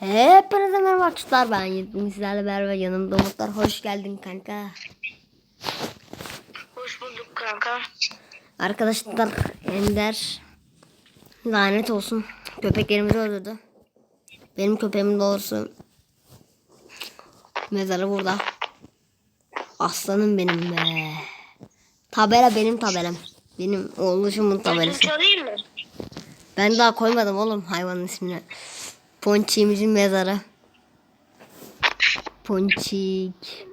Hepinize merhaba arkadaşlar ben Yiğit'im sizlerle beraber yanımda Umutlar. Hoş geldin kanka. Hoş bulduk kanka. Arkadaşlar Ender lanet olsun. Köpeklerimizi öldürdü. Benim köpeğimin doğrusu mezarı burada. Aslanım benim be. Tabela benim tabelam. Benim oluşumun Ben tabelası? Ben daha koymadım oğlum hayvanın ismini. Ponçiğimizin mezarı. Ponçik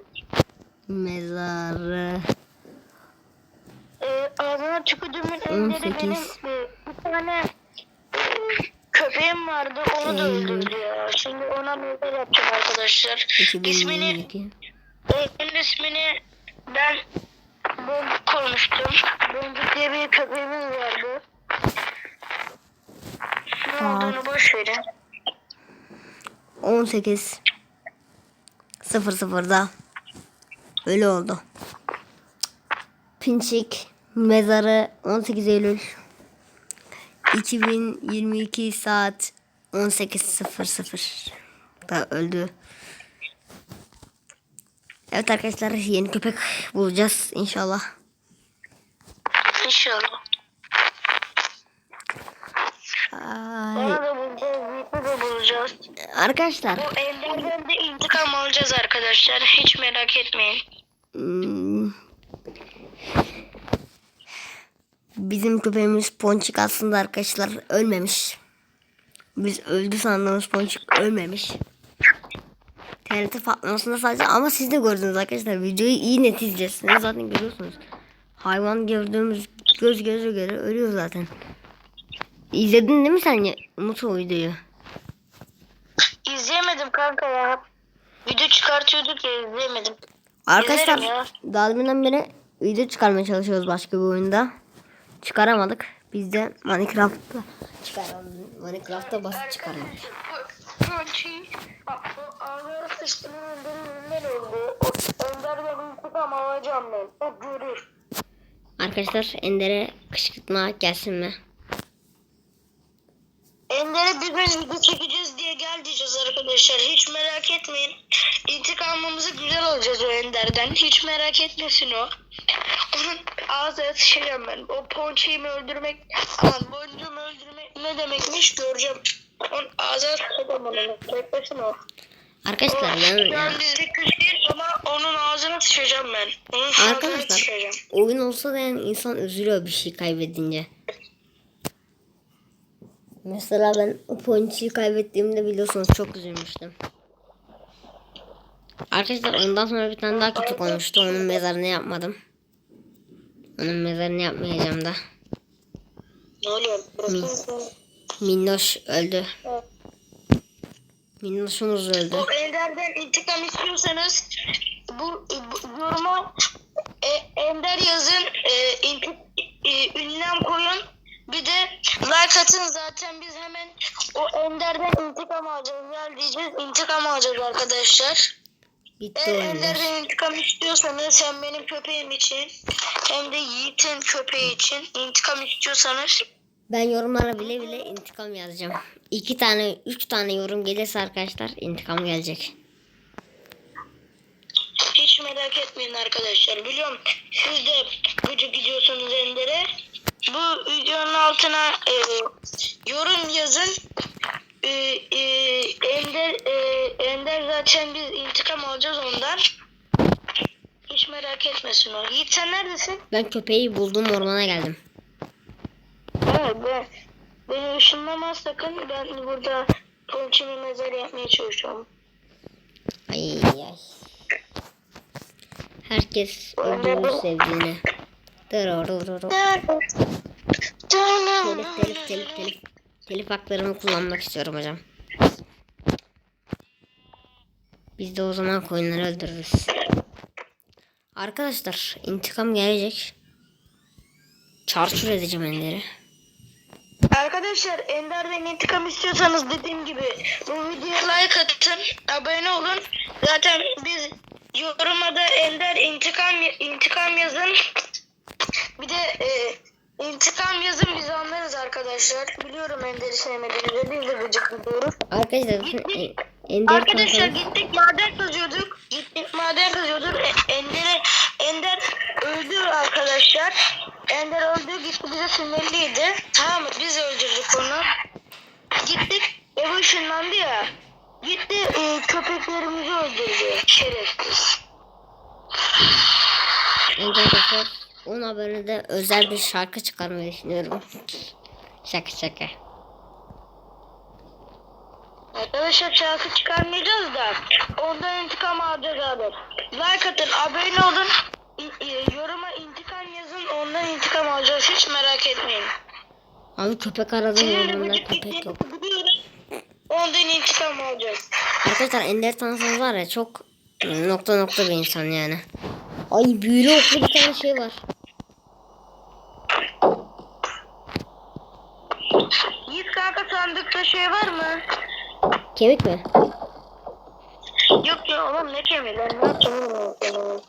mezarı. Ee, ağzına tükürdüğümün önleri 18. benim e, bir tane e, köpeğim vardı onu da Eylül. öldürdü ya. Şimdi ona mezar yapacağım arkadaşlar. İsmini, 2022. onun ismini ben Boncuk koymuştum. Boncuk diye bir köpeğimiz vardı. Ne Saat. olduğunu boş verin. 18 00'da ölü oldu. Pinçik mezarı 18 Eylül 2022 saat 18.00 da öldü. Evet arkadaşlar yeni köpek bulacağız inşallah. İnşallah. Ay, Bulacağız. arkadaşlar Bu evlerden de intikam alacağız arkadaşlar. Hiç merak etmeyin. Hmm. Bizim köpeğimiz Ponçik aslında arkadaşlar ölmemiş. Biz öldü sandığımız Ponçik ölmemiş. TNT patlamasında sadece ama siz de gördünüz arkadaşlar videoyu iyi net izleyeceksiniz zaten görüyorsunuz. Hayvan gördüğümüz göz göze göre ölüyor zaten. İzledin değil mi sen Umut o videoyu? İzleyemedim kanka ya. Video çıkartıyorduk ya izleyemedim. Arkadaşlar ya. daha deminden beri video çıkarmaya çalışıyoruz başka bir oyunda. Çıkaramadık. Biz de Minecraft'ta çıkaralım. Minecraft'ta basit çıkarmadık. Ağzına sıçtığının önünden öldü. Önderden intikam alacağım ben. O görür. Arkadaşlar Ender'e kışkırtma gelsin mi? Ender'e bir gün video çekeceğiz diye gel diyeceğiz arkadaşlar. Hiç merak etmeyin. İntikamımızı güzel alacağız o Ender'den. Hiç merak etmesin o. Onun ağzına sıçacağım ben. O ponçiğimi öldürmek, aman boncuğumu öldürmek ne demekmiş göreceğim. Onun ağzına sıçacağım onu. Beklesin o. Arkadaşlar ben Şu an bizde değil ama onun ağzına sıçacağım ben. Onun ağzına Arkadaşlar sıçacağım. oyun olsa da yani insan üzülüyor bir şey kaybedince. Mesela ben o ponçiyi kaybettiğimde biliyorsunuz çok üzülmüştüm. Arkadaşlar ondan sonra bir tane daha kötü olmuştu. Onun mezarını yapmadım. Onun mezarını yapmayacağım da. Ne oluyor? Burası Minnoş öldü. Minnoşumuz öldü. Bu Ender'den intikam istiyorsanız bu, bu yoruma e, Ender yazın e, intik, e, ünlem koyun. Bir de like atın zaten biz hemen o Ender'den intikam alacağız. Gel diyeceğiz intikam alacağız arkadaşlar. Bitti Eğer. Ender'den intikam istiyorsanız hem benim köpeğim için hem de Yiğit'in köpeği için intikam istiyorsanız Ben yorumlara bile bile intikam yazacağım. İki tane, üç tane yorum gelirse arkadaşlar intikam gelecek. Hiç merak etmeyin arkadaşlar. Biliyorum siz de gıcık gidiyorsunuz Ender'e. Bu videonun altına e, yorum yazın. E, e, Ender, e, Ender zaten biz intikam alacağız ondan. Hiç merak etmesin o. Yiğit sen neredesin? Ben köpeği buldum ormana geldim. Evet ben, beni ışınlamaz sakın. Ben burada ponçimi mezarı yapmaya çalışıyorum. Ay ay. Herkes öldürür sevdiğini. Dırırırırır. Telif telif telif telif. Telif haklarımı kullanmak istiyorum hocam. Biz de o zaman koyunları öldürürüz. Arkadaşlar intikam gelecek. Çarçur edeceğim elleri. Arkadaşlar Ender'den intikam istiyorsanız dediğim gibi bu videoya like atın, abone olun. Zaten biz yoruma da Ender intikam intikam yazın. Bir de e, İntikam yazın biz anlarız arkadaşlar. Biliyorum Ender'i sevmediğinizi. Biz de gıcık gidiyoruz. Arkadaşlar Ender Arkadaşlar gittik maden kazıyorduk. Gittik maden kazıyorduk. E, Ender'e Ender öldü arkadaşlar. Ender öldü gitti bize sinirliydi. Tamam mı? Biz öldürdük onu. Gittik eve ışınlandı ya. Gitti e, köpeklerimizi öldürdü. Şerefsiz. Arkadaşlar ona böyle de özel bir şarkı çıkarmayı düşünüyorum. Şaka şaka. Arkadaşlar şarkı çıkarmayacağız da ondan intikam alacağız abi. Like atın, abone olun. İ- yoruma intikam yazın ondan intikam alacağız hiç merak etmeyin. Abi köpek aradım gıcık köpek yok. Ondan intikam alacağız. Arkadaşlar Ender tanısanız var ya çok nokta nokta bir insan yani. Ay büyülü oklu bir tane şey var. Yiğit kanka sandıkta şey var mı? Kemik mi? Yok ya oğlum ne kemiği ne yapacağım oğlum?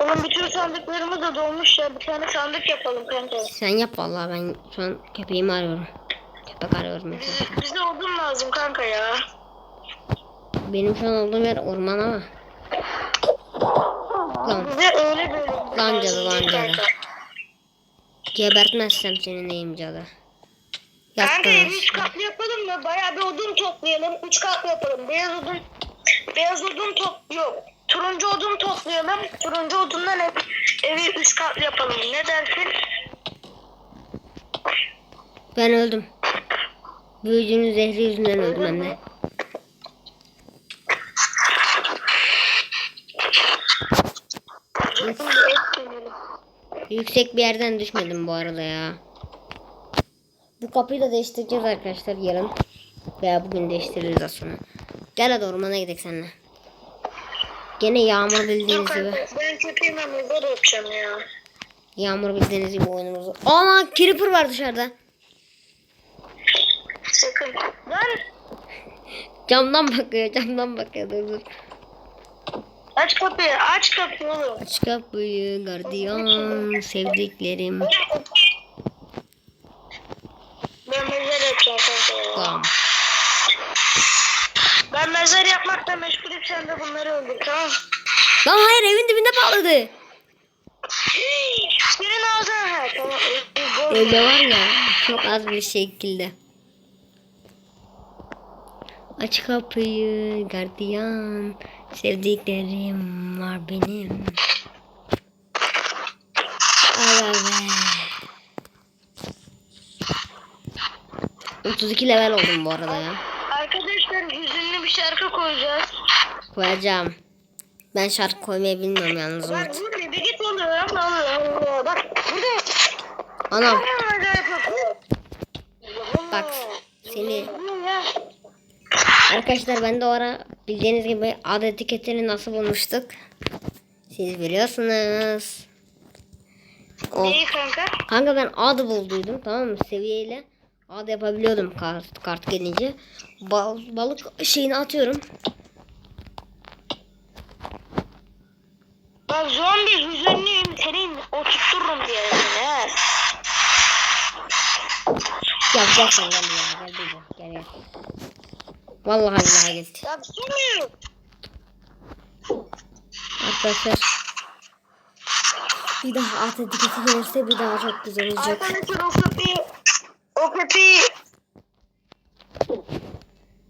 Oğlum bütün sandıklarımız da dolmuş ya. Bir tane sandık yapalım kanka. Sen yap vallahi ben şu an köpeğimi arıyorum. Köpek arıyorum. yani. Bize, bize odun lazım kanka ya. Benim şu an olduğum yer orman ama. Lan Bize öyle böyle. Lan cadı, lan cadı. gebertmezsem seni neyim cadı. Kanka evi üç katlı yapalım mı? Bayağı bir odun toplayalım. Üç katlı yapalım. Beyaz odun. Beyaz odun top yok. Turuncu odun toplayalım. Turuncu odundan ev, evi üç katlı yapalım. Ne dersin? Ben öldüm. Büyücünün zehri yüzünden öldüm ben de. Yüksek bir yerden düşmedim bu arada ya. Bu kapıyı da değiştireceğiz arkadaşlar yarın. Veya bugün değiştiririz aslında. Gel hadi ormana gidelim seninle. Gene yağmur bildiğiniz gibi. ben köpeğime mezar yapacağım ya. Yağmur bildiğiniz gibi oyunumuzu. Aa creeper var dışarıda. Sakın. Lan Camdan bakıyor camdan bakıyor dur dur. aç kapıyı aç kapıyı oğlum. Aç kapıyı gardiyan sevdiklerim. Ben mezar yapacağım. Tamam. Ben mezar yapmakla meşgulüm sen de bunları öldür tamam Lan hayır evin dibinde patladı. Senin ağzına ha tamam. Öyle var ya çok az bir şekilde. Aç kapıyı gardiyan sevdiklerim var benim. Ay be. 32 level oldum bu arada ya. Arkadaşlar hüzünlü bir şarkı koyacağız. Koyacağım. Ben şarkı koymayı bilmiyorum yalnız Bak Umut. burada bir git Allah. Bak burada. Anam bak seni Ya. Arkadaşlar ben de o ara bildiğiniz gibi ad etiketini nasıl bulmuştuk? Siz biliyorsunuz. O, Neyi kanka? kanka ben ad bulduydum tamam mı? Seviyeyle ad yapabiliyordum kart, kart gelince. Bal- balık şeyini atıyorum. Bak zombi hüzünlüyüm senin oturturum diye ha. Gel ya gel gel. Vallahi billahi gel. Ya sürmüyor. Arkadaşlar. Bir daha ad etiketi gelirse bir daha çok güzel olacak. Arkadaşlar o köpeği o köpeği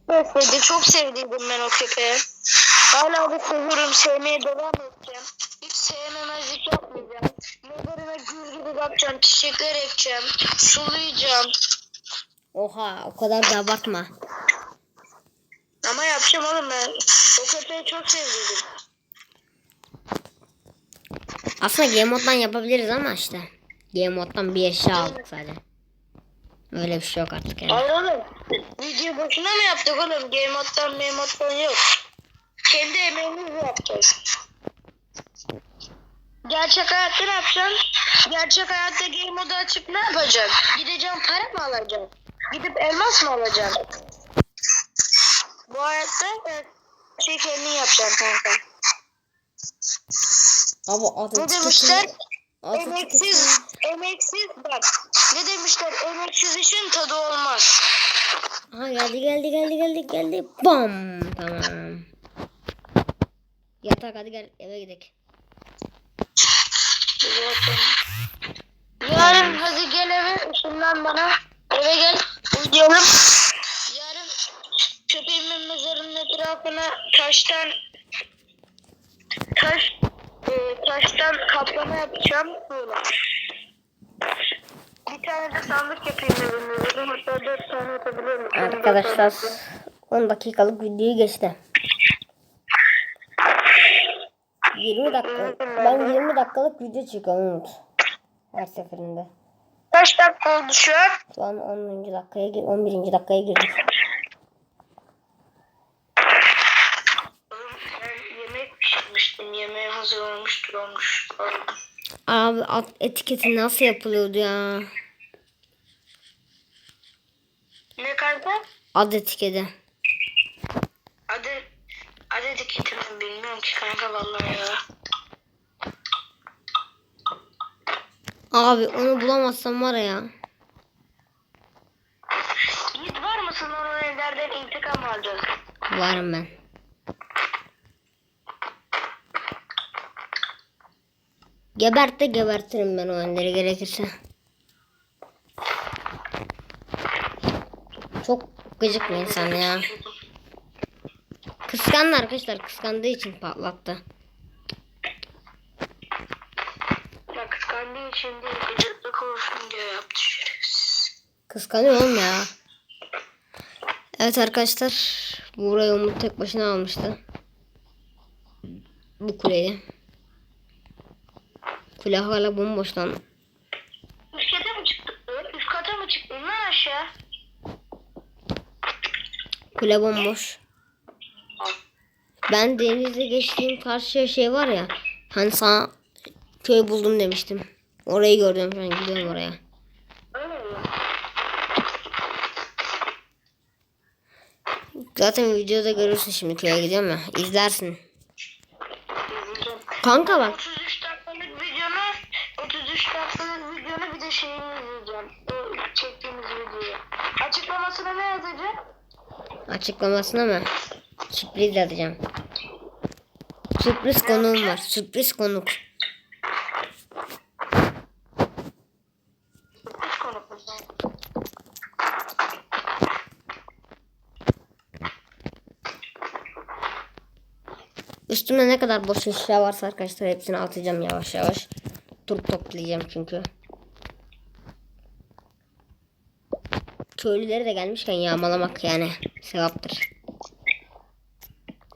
Besledim. Çok sevdiydim ben o köpeği. Hala da seviyorum. Sevmeye devam edeceğim. Hiç sevmemezlik yapmayacağım. Mezarına gül gibi bakacağım. Çiçekler ekeceğim. Sulayacağım. Oha o kadar da abartma. Ama yapacağım oğlum ben. O köpeği çok sevdiydim. Aslında game moddan yapabiliriz ama işte. Game moddan bir eşya aldık sadece. Öyle bir şey yok artık yani. Hayır oğlum. Video boşuna mı yaptık oğlum? Game moddan game moddan yok. Kendi emeğimizle yapacağız. Gerçek hayatta ne yapacaksın? Gerçek hayatta game modu açıp ne yapacaksın? Gideceğim para mı alacaksın? Gidip elmas mı alacaksın? Bu hayatta e, şey kendin yapacaksın kanka. Abi adı Ne demişler? Emeksiz, emeksiz bak. Ne demişler? Emeksiz işin tadı olmaz. Aha geldi geldi geldi geldi geldi. Bam. Tamam. Yatak hadi gel eve gidelim. Yarın hadi gel eve ışından bana. Eve gel. Uyuyalım. Etrafına taştan taş e, taştan kaplama yapacağım. Böyle. Bir tane de sandık yapayım evimde. Dedim hatta dört tane atabiliyorum. Arkadaşlar 10 dakikalık videoyu geçti. 20 dakika. Ben 20 dakikalık video çekiyorum Umut. Her seferinde. Kaç dakika oldu şu an? Şu an 10. dakikaya gir 11. dakikaya girdik. Hazır olmuştur olmuş. Abi etiketi nasıl yapılıyordu ya? Ne kanka? Ad etiketi. Adı adı etiketini bilmiyorum ki kanka vallahi ya. Abi onu bulamazsam var ya. Yiğit var mısın onun evlerden intikam alacağız? Varım ben. Gebert de gebertirim ben o önleri gerekirse. Çok gıcık bir insan ya. Kıskandı arkadaşlar. Kıskandığı için patlattı. Ya kıskandığı için değil, gıcıklık olsun diye yaptı şerefsiz. Kıskanıyor oğlum ya. Evet arkadaşlar. Burayı Umut tek başına almıştı. Bu kuleyi. Kule hala bomboş lan. Üst kata mı çıktın? Üst kata mı çıktın lan aşağı? Kule bomboş. Ben denizde geçtiğim karşıya şey var ya. Hani sana köy buldum demiştim. Orayı gördüm an gidiyorum oraya. Zaten videoda görürsün şimdi köye gidiyorum ya. İzlersin. Kanka bak. 33 dakikalık videonu, 33 dakikalık videonu bir de şeyini izleyeceğim. O çektiğimiz videoyu. Açıklamasına ne yazacağım? Açıklamasına mı? Sürpriz yazacağım. Sürpriz konuğum var. Sürpriz konuk. Üstümde ne kadar boş eşya varsa arkadaşlar hepsini atacağım yavaş yavaş. Tur toplayacağım çünkü. Köylüleri de gelmişken yağmalamak yani sevaptır.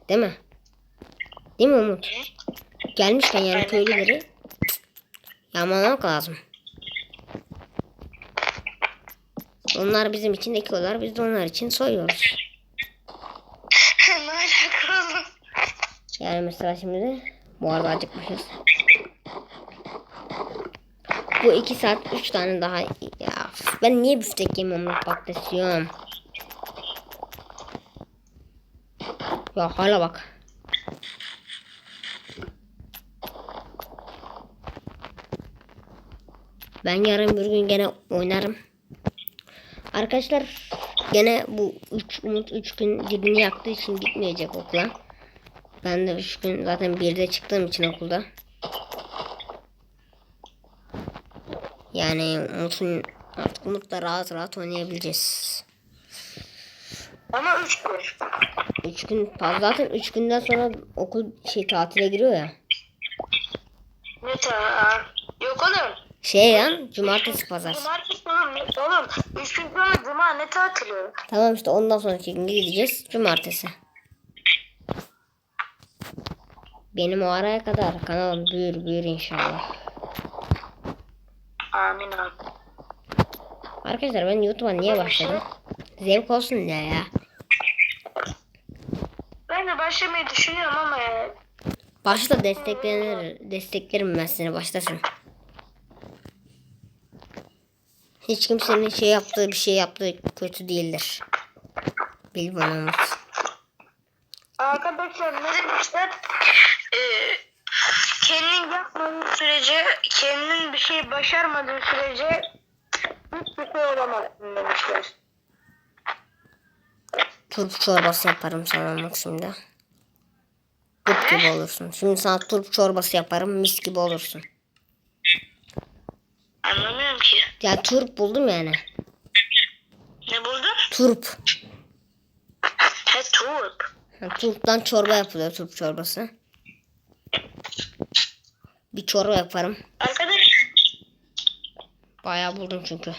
Değil mi? Değil mi Umut? Gelmişken yani köylüleri yağmalamak lazım. Onlar bizim için ekiyorlar. Biz de onlar için soyuyoruz. ne alaka oğlum? Yani mesela şimdi de bu arada acıkmışız. Bu iki saat üç tane daha ya ben niye büftek yemem patates yiyorum. Ya hala bak. Ben yarın bir gün gene oynarım. Arkadaşlar gene bu 3 umut 3 gün dibini yaktığı için gitmeyecek okula. Ben de 3 gün zaten 1'de çıktığım için okulda. Yani Umut'un artık Umut'la rahat rahat oynayabileceğiz. Ama 3 gün. 3 gün zaten 3 günden sonra okul şey tatile giriyor ya. Ne ta? Yok oğlum. Şey ya cumartesi pazar. Cumartesi oğlum. Oğlum 3 gün sonra cuma ne tatili? Tamam işte ondan sonraki gün gideceğiz cumartesi. Benim o araya kadar kanalım büyür büyür inşallah. Amin abi. Arkadaşlar ben YouTube'a niye başladım? Zevk olsun diye ya. Ben de başlamayı düşünüyorum ama ya. Başta desteklenir, desteklerim ben seni başlasın. Hiç kimsenin şey yaptığı bir şey yaptığı kötü değildir. Bil bunu Umut. Arkadaşlar ne demişler? Ee, kendin bir şey başarmadığın sürece hiçbir şey olamazsın demişler. Turp çorbası yaparım sana bak şimdi. Turp gibi olursun. Şimdi sana turp çorbası yaparım mis gibi olursun. Anlamıyorum ki. Ya turp buldum yani. Ne buldun? Turp. He turp. Ha, turptan çorba yapılıyor turp çorbası. Bir çorba yaparım. Arkadaş Bayağı buldum çünkü.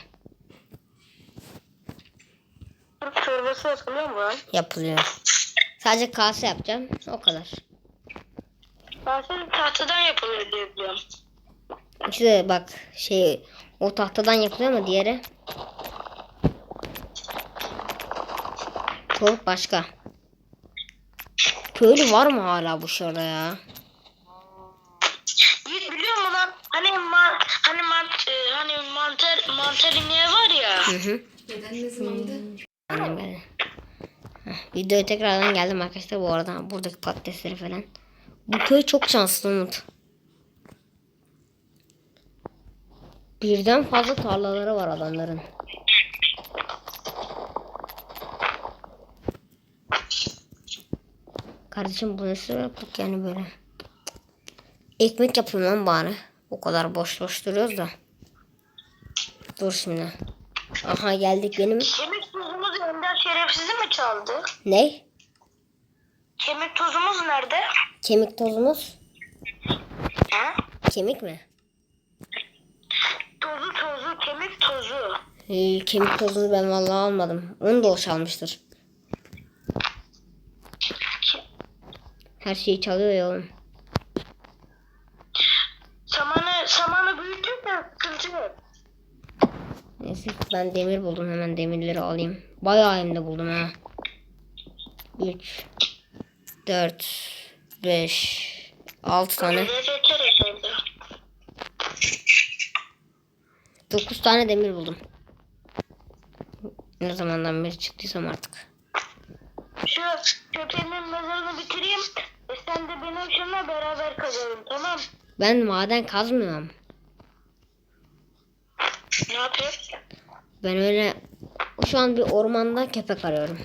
çorbası yapılıyor mu? Yapılıyor. Sadece kase yapacağım. O kadar. Zaten tahtadan yapılıyor diye biliyorum. İşte bak şey o tahtadan yapılıyor ama diğeri Turp başka. Köylü var mı hala bu şurada ya? Hı hı. Neden ne zamandı? Heh, videoya tekrardan geldim arkadaşlar bu arada. Buradaki patatesleri falan. Bu köy çok şanslı Umut. Birden fazla tarlaları var adamların. Kardeşim bu nasıl yaptık yani böyle? Ekmek yapayım lan bari. O kadar boş boş duruyoruz da. Dur şimdi. Aha geldik benim. Kemik tuzumuzu Ender şerefsizi mi çaldı? Ne? Kemik tuzumuz nerede? Kemik tozumuz. Ha? Kemik mi? Tozu tozu kemik tozu. Ee, kemik tozunu ben vallahi almadım. Onu da o çalmıştır. Her şeyi çalıyor ya oğlum. Samanı samanı büyüttük sıkıntı yok. Neyse ben demir buldum hemen demirleri alayım. Bayağı hem de buldum ha. 3 4 5 6 tane Böyle yeter herhalde. 9 tane demir buldum. Ne zamandan beri çıktıysam artık. Şu köpeğimin mezarını bitireyim. E sen de benim şunla beraber kazalım tamam. Ben maden kazmıyorum. Ne yapıyorsun? Ben öyle şu an bir ormanda köpek arıyorum.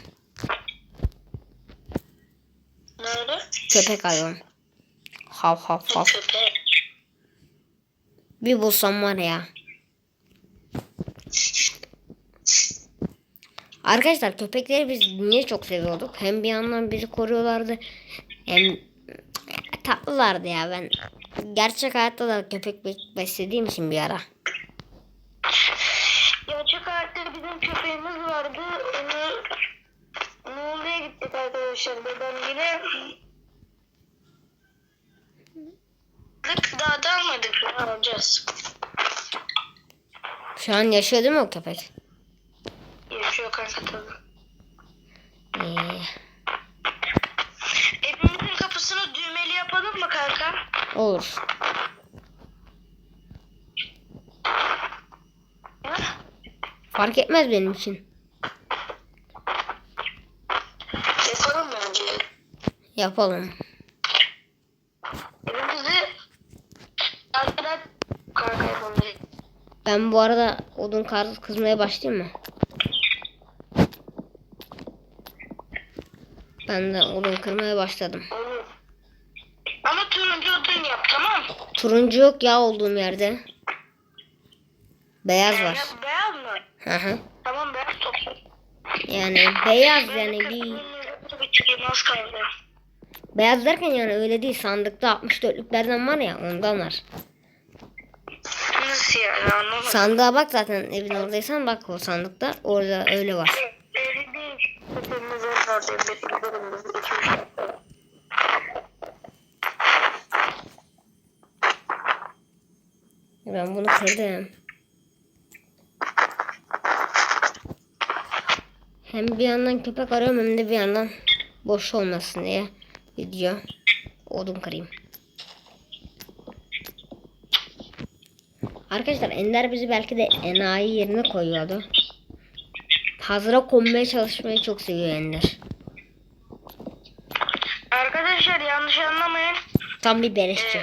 Nerede? Köpek arıyorum. Hav hav hav. Köpek. Bir bulsam var ya. Arkadaşlar köpekleri biz niye çok seviyorduk? Hem bir yandan bizi koruyorlardı. Hem tatlılardı ya ben. Gerçek hayatta da köpek be- beslediğim için bir ara. Gerçek hayatta bizim köpeğimiz vardı. Onu Muğla'ya gittik arkadaşlar. Dedem yine daha da almadık. ya, Alacağız. Şu an yaşıyor değil mi o köpek? Yaşıyor kanka tabii. Ee, Evimizin kapısını düğmeli yapalım mı kanka? olur. Ha? Fark etmez benim için. Yapalım bence. Yapalım. Ben bu arada odun kaz kızmaya başlayayım mı? Ben de odun kırmaya başladım. Ama turuncu odun yap tamam? Turuncu yok ya olduğum yerde. Beyaz var. Ya, beyaz mı? Hı hı. Tamam beyaz topla. Yani beyaz yani bir bitireyim az kaldı. Beyaz derken yani öyle değil sandıkta 64'lüklerden var ya ondan var. Nasıl yani anlamadım. Sandığa bak zaten evin oradaysan bak o sandıkta orada öyle var. Öyle değil. Hepimiz oradayım. Ben bunu kırdım. Hem bir yandan köpek arıyorum hem de bir yandan boş olmasın diye video odun kırayım. Arkadaşlar Ender bizi belki de enayi yerine koyuyordu. Hazıra konmaya çalışmayı çok seviyor Ender. Arkadaşlar yanlış anlamayın. Tam bir beleşçi.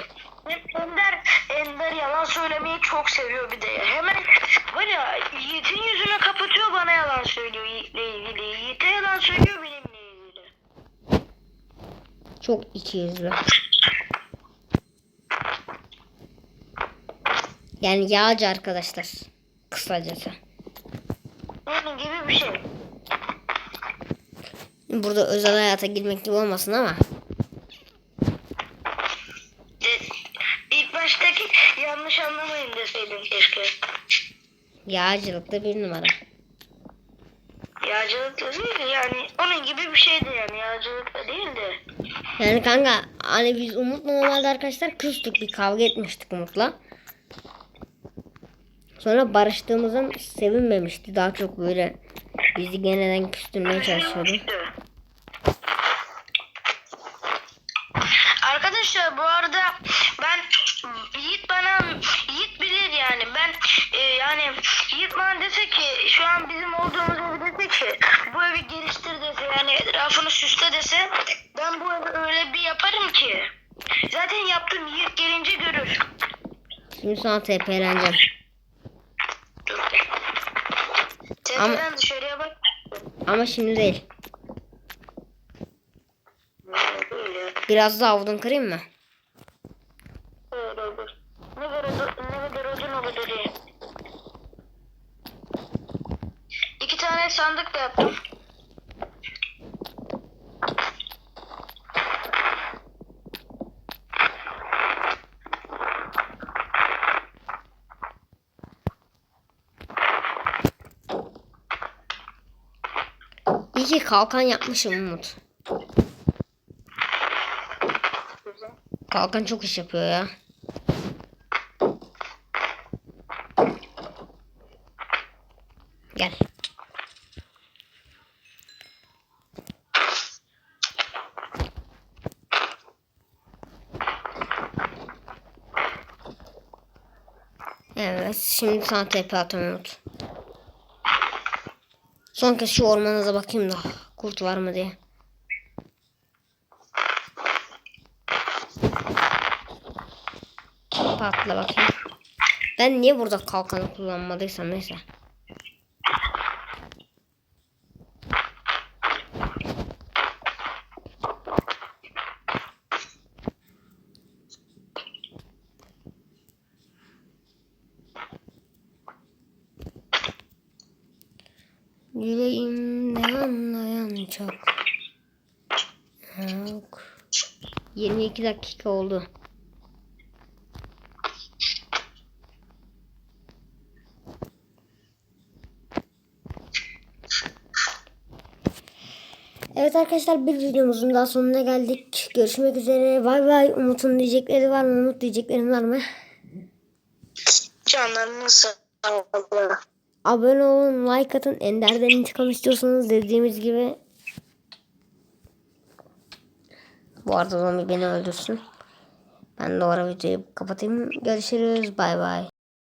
Ender, Ender yalan söylemeyi çok seviyor bir de. Hemen var ya Yiğit'in yüzüne kapatıyor bana yalan söylüyor Yiğit'le ilgili. Yiğit'e yalan söylüyor ilgili. Çok ikiyüzlü. Yani yağcı arkadaşlar. Kısacası. Onun gibi bir şey. Burada özel hayata girmek gibi olmasın ama. De, ilk baştaki yanlış anlamayın deseydin keşke. Yağcılıkta bir numara. Yağcılık da değil yani onun gibi bir şeydi yani yağcılık da değil de. Yani kanka hani biz Umut'la normalde arkadaşlar küstük bir kavga etmiştik Umut'la. Sonra barıştığımızdan sevinmemişti. Daha çok böyle bizi geneden küstürmeye çalışıyordu. Arkadaşlar bu arada ben Yiğit bana Yiğit bilir yani ben e, yani Yiğit bana dese ki şu an bizim olduğumuz evi dese ki bu evi geliştir dese yani etrafını süsle dese ben bu evi öyle bir yaparım ki zaten yaptım Yiğit gelince görür. Şimdi sana TP'leneceğim. Tepeden dışarıya bak. Ama şimdi değil. Biraz daha odun kırayım mı? Öyle olur. Ne kadar ne kadar odun olur diye. İki tane sandık da yaptım. İyi ki kalkan yapmışım Umut. Kalkan çok iş yapıyor ya. Gel. Evet, şimdi sana atıyorum Umut. Son kez şu ormanıza bakayım da kurt var mı diye. Patla bakayım. Ben niye burada kalkanı kullanmadıysam neyse. Yüreğimde anlayan çok. Yok. 22 dakika oldu. Evet arkadaşlar bir videomuzun daha sonuna geldik. Görüşmek üzere. Vay vay Umut'un diyecekleri var mı? Umut diyeceklerin var mı? Canlarının sağlığı. Abone olun, like atın. Ender'den intikam istiyorsanız dediğimiz gibi. Bu arada zombi beni öldürsün. Ben de o videoyu kapatayım. Görüşürüz. Bay bay.